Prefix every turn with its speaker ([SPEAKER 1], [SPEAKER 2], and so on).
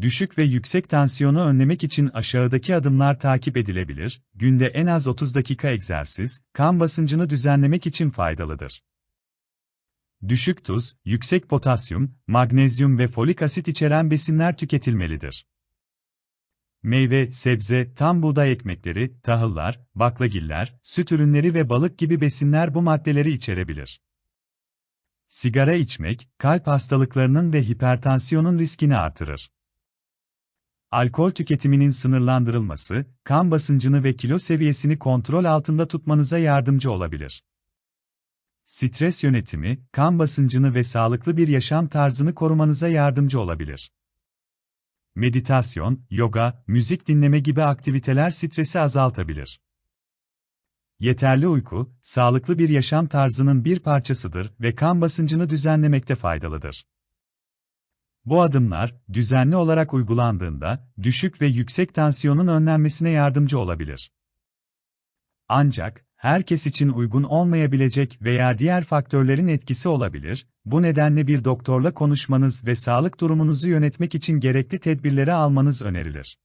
[SPEAKER 1] Düşük ve yüksek tansiyonu önlemek için aşağıdaki adımlar takip edilebilir. Günde en az 30 dakika egzersiz, kan basıncını düzenlemek için faydalıdır. Düşük tuz, yüksek potasyum, magnezyum ve folik asit içeren besinler tüketilmelidir. Meyve, sebze, tam buğday ekmekleri, tahıllar, baklagiller, süt ürünleri ve balık gibi besinler bu maddeleri içerebilir. Sigara içmek, kalp hastalıklarının ve hipertansiyonun riskini artırır. Alkol tüketiminin sınırlandırılması, kan basıncını ve kilo seviyesini kontrol altında tutmanıza yardımcı olabilir. Stres yönetimi, kan basıncını ve sağlıklı bir yaşam tarzını korumanıza yardımcı olabilir. Meditasyon, yoga, müzik dinleme gibi aktiviteler stresi azaltabilir. Yeterli uyku, sağlıklı bir yaşam tarzının bir parçasıdır ve kan basıncını düzenlemekte faydalıdır. Bu adımlar, düzenli olarak uygulandığında, düşük ve yüksek tansiyonun önlenmesine yardımcı olabilir. Ancak, herkes için uygun olmayabilecek veya diğer faktörlerin etkisi olabilir, bu nedenle bir doktorla konuşmanız ve sağlık durumunuzu yönetmek için gerekli tedbirleri almanız önerilir.